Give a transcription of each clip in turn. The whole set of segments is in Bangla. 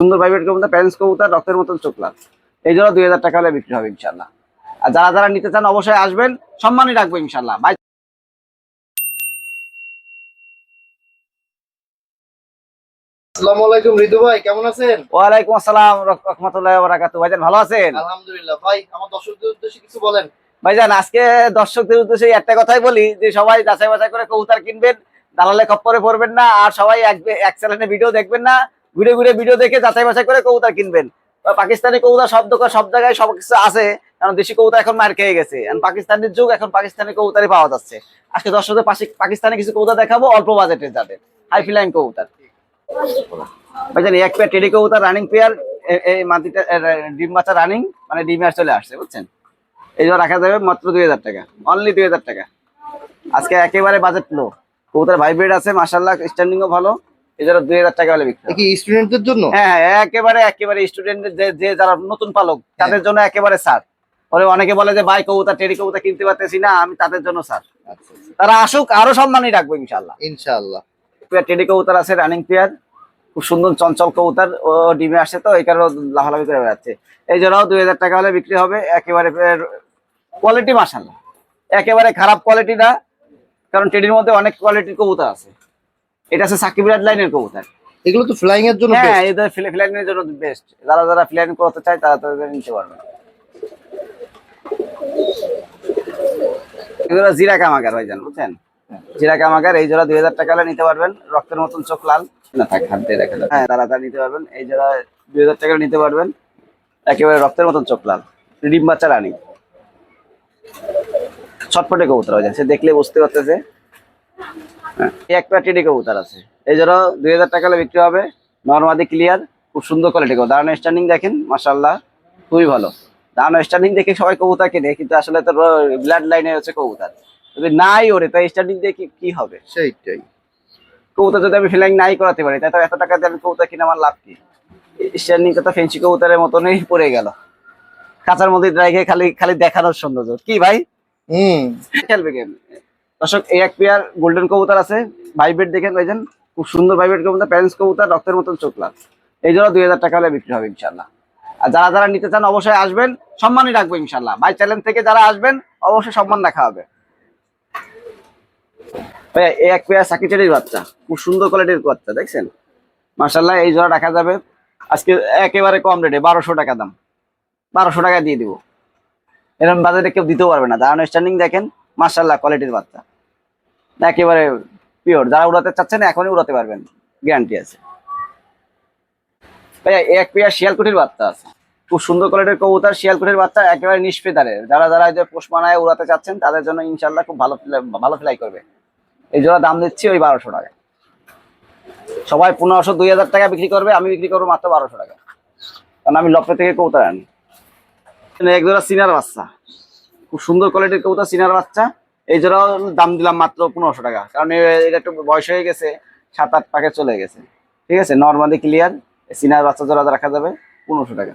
সুন্দর প্রাইভেট কবুতর প্যারেন্টস কবুতর রক্তের মতন চোখলা। এই জন্য দুই হাজার টাকা হলে বিক্রি হবে ইনশাল্লাহ। আর যারা যারা নিতে চান অবশ্যই আসবেন সম্মানই রাখব ইনশাল্লাহ। বাই আসসালামু আলাইকুম রিদু ভাই কেমন আছেন? ওয়ালাইকুম আসসালাম রহমতুল্লাহ বারাকাতু ভাইজান ভালো আছেন? আলহামদুলিল্লাহ। ভাই আমার দর্শকদের উদ্দেশ্যে কিছু বলেন। ভাইজান আজকে দর্শকদের উদ্দেশ্যে একটা কথাই বলি যে সবাই যাচাই বাছাই করে কবুতর কিনবেন দালালে খপ্পরে পড়বেন না আর সবাই এক এক চ্যানেলে ভিডিও দেখবেন না। ঘুরে ঘুরে ভিডিও দেখে যাচাই বাছাই করে কবুতর কিনবেন। পাকিস্তানি কবুতর সব দোকান সব জায়গায় সব কিছু আছে, কারণ দেশি কবুতর এখন মার খেয়ে গেছে। পাকিস্তানের যুগ, এখন পাকিস্তানি কবুতরই পাওয়া যাচ্ছে। আজকে দর্শকদের পাশে পাকিস্তানি কিছু কবুতর দেখাবো, অল্প বাজেটের যাদের। হাই এক পেয়ার টেডি রানিং পেয়ার এই মাটিটা ডিম বাচ্চা রানিং মানে ডিমে চলে আসছে, বুঝছেন? এই জন্য রাখা যাবে মাত্র দুই হাজার টাকা। অনলি দুই হাজার টাকা। আজকে একেবারে বাজেট লো কবুতর ভাইব্রেড আছে মাসাল্লাহ স্ট্যান্ডিং ও ভালো। জন্য দুই হাজার টাকা হলে বিক্রি কি স্টুডেন্টদের জন্য? হ্যাঁ হ্যাঁ একেবারে একেবারে স্টুডেন্টদের যে যারা নতুন পালক তাদের জন্য একেবারে স্যার পরে অনেকে বলে যে ভাই কবুতর টেডি কবুতর কিনতে পারতেছি না আমি তাদের জন্য স্যার আচ্ছা আচ্ছা। তারা আসুক আরও সম্মানই রাখব ইনশাল্লাহ ইনশাআল্লাহ। পেয়ার টেডি কবুতর আছে রানিং পেয়ার খুব সুন্দর চঞ্চল কবুতর। ও ডিমে আসে তো এই কারণে লাফালাফি করে বেড়াচ্ছে। এই জন্যও দুই হাজার টাকা হলে বিক্রি হবে একেবারে কোয়ালিটি মাসাল্লাহ একেবারে খারাপ কোয়ালিটি না কারণ টেডির মধ্যে অনেক কোয়ালিটির কবুতর আছে। এটা আছে সাকিব রাজ লাইনের কবুতর। এগুলো তো ফ্লাইং এর জন্য হ্যাঁ। এদের ফ্লাইনের জন্য বেস্ট যারা যারা ফ্লাইন করতে চায় তারা তাদের নিতে পারবে। এগুলো জিরা কামাগার ভাই জান বুঝছেন? জিরা কামাগার এই জোড়া দুই হাজার টাকা নিতে পারবেন। রক্তের মতন চোখ লাল। না থাক হাত দিয়ে দেখা হ্যাঁ তারা তারা নিতে পারবেন। এই জোড়া দুই হাজার টাকা নিতে পারবেন। একেবারে রক্তের মতন চোখ লাল। ডিম বাচ্চা রানি। ছটপটে কবুতর হয়ে যায় সে দেখলে বুঝতে পারতেছে। এক প্যাট টেডি কবুতর আছে। এই জন্য দুই হাজার টাকা বিক্রি হবে। নর্মাদি ক্লিয়ার খুব সুন্দর কোয়ালিটি কবুতর। দাঁড়ানো স্ট্যান্ডিং দেখেন মাসাল্লাহ খুবই ভালো। দাঁড়ানো স্ট্যান্ডিং দেখে সবাই কবুতর কিনে কিন্তু আসলে তো ব্লাড লাইনে হচ্ছে কবুতর। যদি নাই ওরে তাই স্ট্যান্ডিং দিয়ে কি হবে? সেইটাই। কবুতর যদি আমি ফিলাইং নাই করাতে পারি তাই তো এত টাকা দিয়ে আমি কবুতর কিনে আমার লাভ কি? স্ট্যান্ডিংটা তো ফেন্সি কবুতরের মতনই পড়ে গেল। কাঁচার মধ্যে রেখে খালি খালি দেখানোর সৌন্দর্য। কি ভাই? হুম। খেলবে গেম দর্শক এই এক পেয়ার গোল্ডেন কবুতর আছে। ভাইব্রেট দেখেন ভাইজান খুব সুন্দর ভাইব্রেট কবুতর প্যারেন্টস কবুতর রক্তের মতন চোখলা এই জন্য দুই হাজার টাকা হলে বিক্রি হবে ইনশাল্লাহ আর যারা যারা নিতে চান অবশ্যই আসবেন সম্মানই রাখব ইনশাল্লাহ বাই চ্যালেঞ্জ থেকে যারা আসবেন অবশ্যই সম্মান রাখা হবে। ভাইয়া, এই এক পেয়ার সাকিচারির বাচ্চা। খুব সুন্দর কোয়ালিটির বাচ্চা দেখছেন? মার্শাল্লাহ এই জোড়া রাখা যাবে। আজকে একেবারে কম রেটে বারোশো টাকা দাম। বারোশো টাকা দিয়ে দিব। এরকম বাজারে কেউ দিতেও পারবে না। দাঁড়ানো স্ট্যান্ডিং দেখেন। মার্শাল্লাহ কোয়ালিটির বাচ্চা। একেবারে পিওর যারা উড়াতে চাচ্ছেন, এখনই উড়াতে পারবেন। গ্যারান্টি আছে। ভাইয়া এক পেয়ার শিয়ালকুটির বাচ্চা আছে। খুব সুন্দর কোয়ালিটির কবুতর শিয়ালকুটির বাচ্চা একেবারে নিষ্পেদারের যারা যারা যে পোষ মানায় উড়াতে চাচ্ছেন, তাদের জন্য ইনশাল্লাহ খুব ভালো ভালো ফ্লাই করবে। এই জোড়া দাম দিচ্ছি ওই বারোশো টাকা সবাই পনেরোশো, দুই হাজার টাকা বিক্রি করবে, আমি বিক্রি করব মাত্র বারোশো টাকা কারণ আমি লপে থেকে কবুতর আনি। এক জোড়া সিনার বাচ্চা। খুব সুন্দর কোয়ালিটির কবুতর সিনার বাচ্চা। এই জোড়াও দাম দিলাম মাত্র পনেরোশো টাকা। কারণ এটা একটু বয়স হয়ে গেছে সাত আট পাকে চলে গেছে। ঠিক আছে? নর্মালি ক্লিয়ার সিনার বাচ্চা জোড়া রাখা যাবে পনেরোশো টাকা।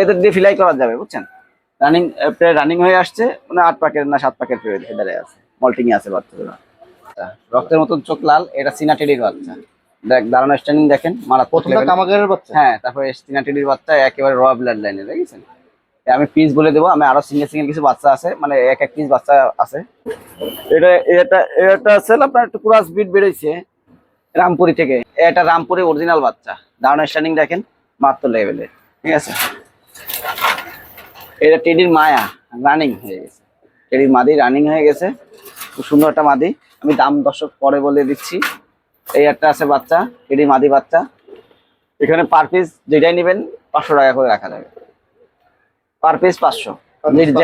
এদের দিয়ে ফিলাই করা যাবে বুঝছেন? রানিং প্রায় রানিং হয়ে আসছে মানে আট পাকের না সাত পাকের হেডারে আছে। মল্টিং আছে বাচ্চা জোড়া। আচ্ছা, রক্তের মতন চোখ লাল এটা সিনা সিনাটেডির বাচ্চা। দেখ দাঁড়ানো স্ট্যান্ডিং দেখেন মারা প্রথমটা। কামাগারের বাচ্চা? হ্যাঁ তারপরে সিনাটেডির বাচ্চা একেবারে র ব্লাড লাইনে দেখেছেন? আমি পিস বলে দেবো, আমি আরও সিঙ্গেল সিঙ্গেল কিছু বাচ্চা আছে মানে এক এক পিস বাচ্চা আছে। এটা এটা এটা আছে আপনার একটু পুরো স্পিড বেড়েছে, রামপুরি থেকে। এটা রামপুরি অরিজিনাল বাচ্চা। দাঁড়ানো স্ট্যান্ডিং দেখেন মাত্র লেভেলে ঠিক আছে? এটা টেডির মায়া রানিং হয়ে গেছে। টেডির মাদি রানিং হয়ে গেছে। খুব সুন্দর একটা মাদি। আমি দাম দর্শক পরে বলে দিচ্ছি। এই একটা আছে বাচ্চা টেডির মাদি বাচ্চা। এখানে পার পিস যেটাই নেবেন, পাঁচশো টাকা করে রাখা যাবে। পার পিস পাঁচশো।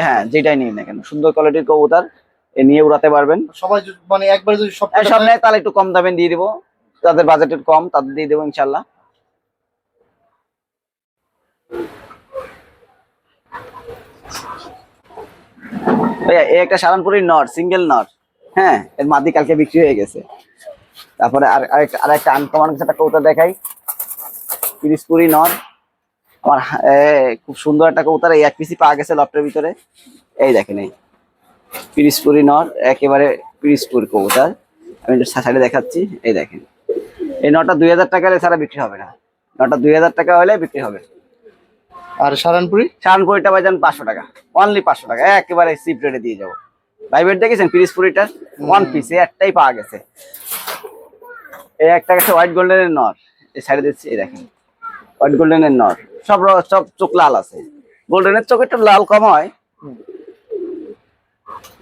হ্যাঁ যেটাই নিন না কেন সুন্দর কোয়ালিটির কবুতর এ নিয়ে উড়াতে পারবেন। সবাই মানে একবারে যদি সব সব নেয় তাহলে একটু কম দামে দিয়ে দিব। যাদের বাজেটের কম তাদের দিয়ে দেবো ইনশাল্লাহ ভাইয়া এই একটা সারানপুরি নট সিঙ্গেল নট হ্যাঁ এর মাদি কালকে বিক্রি হয়ে গেছে। তারপরে আর আরেকটা আরেকটা আনকমন একটা কবুতর দেখাই। পিরিসপুরি নট আমার খুব সুন্দর একটা কবুতর। এই এক পিসি পাওয়া গেছে লফটের ভিতরে। এই দেখেন এই। পিরিসপুরি নট একেবারে পিরিসপুর কবুতর। আমি সাইডে দেখাচ্ছি। এই দেখেন। এই নটা দুই হাজার টাকা ছাড়া বিক্রি হবে না। নটা দুই হাজার টাকা হলে বিক্রি হবে। আর সারানপুরি? শানপুরিটা বাজান পাঁচশো টাকা। অনলি পাঁচশো টাকা। একেবারে সিপ রেটে দিয়ে যাব। প্রাইভেট দেখেছেন পিরিসপুরিটা ওয়ান পিস একটাই পাওয়া গেছে। এই একটা গেছে হোয়াইট গোল্ডেনের নর। এই সাইডে দিচ্ছি এই দেখেন। হোয়াইট গোল্ডেনের নর। সব সব চোখ লাল আছে। গোল্ডেনের চোখ একটু লাল কম হয়।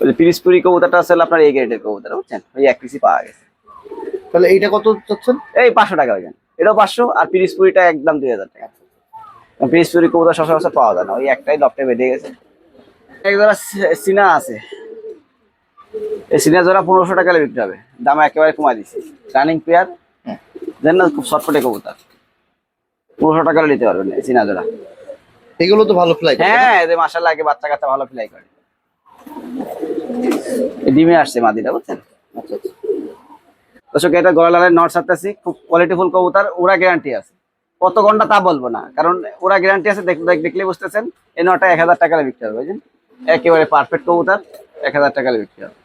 ওই পিরিসপুরি কবুতরটা আছে আপনার এই গ্রেডের কবুতর বুঝছেন? ওই এক পিসই পাওয়া গেছে। তাহলে এইটা কত চাচ্ছেন? এই পাঁচশো টাকা হয়ে এটাও পাঁচশো আর পিরিসপুরিটা একদম দুই হাজার টাকা। পিরিসপুরি কবুতর সচরাচর পাওয়া যায় না। ওই একটাই লপটে বেঁধে গেছে। এক জোড়া সিনা আছে। এই সিনা জোড়া পনেরোশো টাকা বিক্রি হবে। দাম একেবারে কমাই দিচ্ছি। রানিং পেয়ার দেন না খুব শর্টফটে কবুতর। পনেরোশো টাকা নিতে পারবেন সিনা জোড়া এগুলো তো ভালো ফ্লাই হ্যাঁ এদের মাসাল লাগে বাচ্চা কাচ্চা ভালো ফ্লাই করে। ডিমে আসছে মাদিটা বুঝছেন? আচ্ছা আচ্ছা। দর্শক এটা গলালালের নট সারতেছি খুব কোয়ালিটিফুল কবুতর ওরা গ্যারান্টি আছে। কত ঘণ্টা তা বলব না কারণ ওরা গ্যারান্টি আছে দেখ- দেখ- দেখলে বুঝতেছেন এই নটা এক হাজার টাকা বিক্রি হবে বুঝছেন একেবারে পারফেক্ট কবুতর এক হাজার টাকা বিক্রি হবে।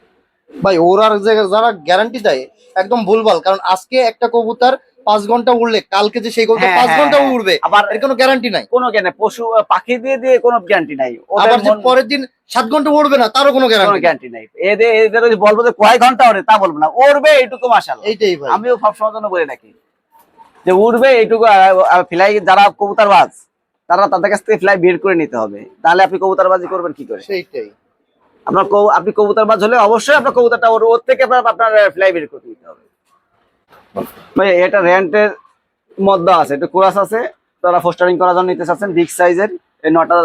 ভাই ওরার যারা গ্যারান্টি দেয় একদম ভুলভাল কারণ আজকে একটা কবুতর পাঁচ ঘণ্টা উড়লে কালকে যে সেই কবুতর হ্যাঁ, পাঁচ ঘণ্টা হ্যাঁ। উড়বে আবার এর কোনো গ্যারান্টি নাই। কোনো জ্ঞানে পশু পাখি দিয়ে দিয়ে কোনো গ্যারান্টি নাই। আবার যে পরের দিন সাত ঘণ্টা উড়বে না তারও কোনো কোনো গ্যারান্টি নাই। এদের এদের বলব যে কয় ঘণ্টা ওরে তা বলব না। উড়বে এইটুকু মাসাল এইটাই ভাই। আমিও সবসময় জন্য বলে রাখি যে উড়বে এইটুকু ফ্লাই যারা কবুতর বাজ তারা তাদের কাছ থেকে ফ্লাই বের করে নিতে হবে। তাহলে আপনি কবুতরবাজি করবেন কি করে? সেইটাই। আপনার আপনি কবুতর বাজ হলে অবশ্যই আপনার কবুতরটা ওর ওর থেকে আপনার আপনার ফ্লাই বের করে নিতে হবে। ভাই এটা রেন্টের মধ্যে আছে একটু কোরাস আছে তারা ফোস্টারিং করার জন্য নিতে চাচ্ছেন বিগ সাইজের এই নটা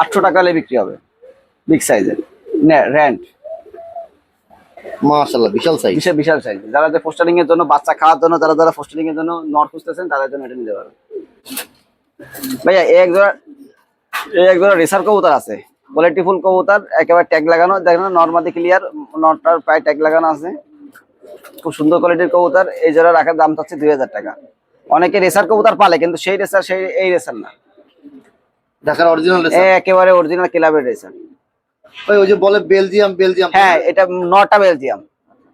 আটশো টাকা হলে বিক্রি হবে বিগ সাইজের রেন্ট মাশাআল্লাহ বিশাল সাইজ বিশাল বিশাল সাইজ যারা যে পোস্টারিং এর জন্য বাচ্চা খাওয়ার জন্য যারা যারা পোস্টারিং এর জন্য নর খুঁজতেছেন তাদের জন্য এটা নিতে পারবেন। ভাইয়া এক জোড়া এক জোড়া রেসার কবুতর আছে। কোয়ালিটি ফুল কবুতর একেবারে ট্যাগ লাগানো দেখেন নর্মালি ক্লিয়ার নটটার প্রায় ট্যাগ লাগানো আছে। খুব সুন্দর কোয়ালিটির কবুতর। এই জোড়া রাখার দাম চাচ্ছে দুই টাকা। অনেকে রেসার কবুতর পালে কিন্তু সেই রেসার সেই এই রেসার না। ঢাকার অরিজিনাল একেবারে অরিজিনাল ক্লাবের রেসার ভাই ওই যে বলে বেলজিয়াম বেলজিয়াম হ্যাঁ এটা নটা বেলজিয়াম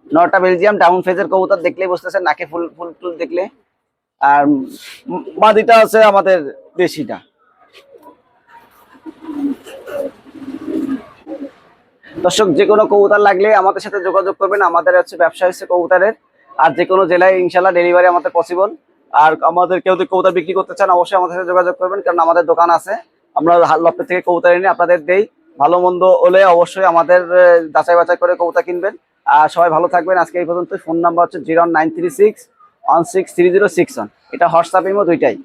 নটা বেলজিয়াম ডাউন ফেজের কবুতর দেখলেই বুঝতেছেন নাকে ফুল ফুল টুল দেখলে। আর মাদিটা আছে আমাদের দেশিটা। দর্শক, যে কোনো কবুতর লাগলে আমাদের সাথে যোগাযোগ করবেন। আমাদের হচ্ছে ব্যবসা হচ্ছে কবুতরের। আর যে কোনো জেলায় ইনশাল্লাহ ডেলিভারি আমাদের পসিবল আর আমাদের কেউ যদি কবুতর বিক্রি করতে চান, অবশ্যই আমাদের সাথে যোগাযোগ করবেন, কারণ আমাদের দোকান আছে। আমরা লপ্টের থেকে কবুতর এনে আপনাদের দেই। ভালো মন্দ হলে অবশ্যই আমাদের যাচাই বাছাই করে কবুতর কিনবেন। আর সবাই ভালো থাকবেন। আজকে এই পর্যন্ত ফোন নাম্বার হচ্ছে zero nine three six one six three zero six one. এটা হোয়াটসঅ্যাপ ইমো দুইটাই।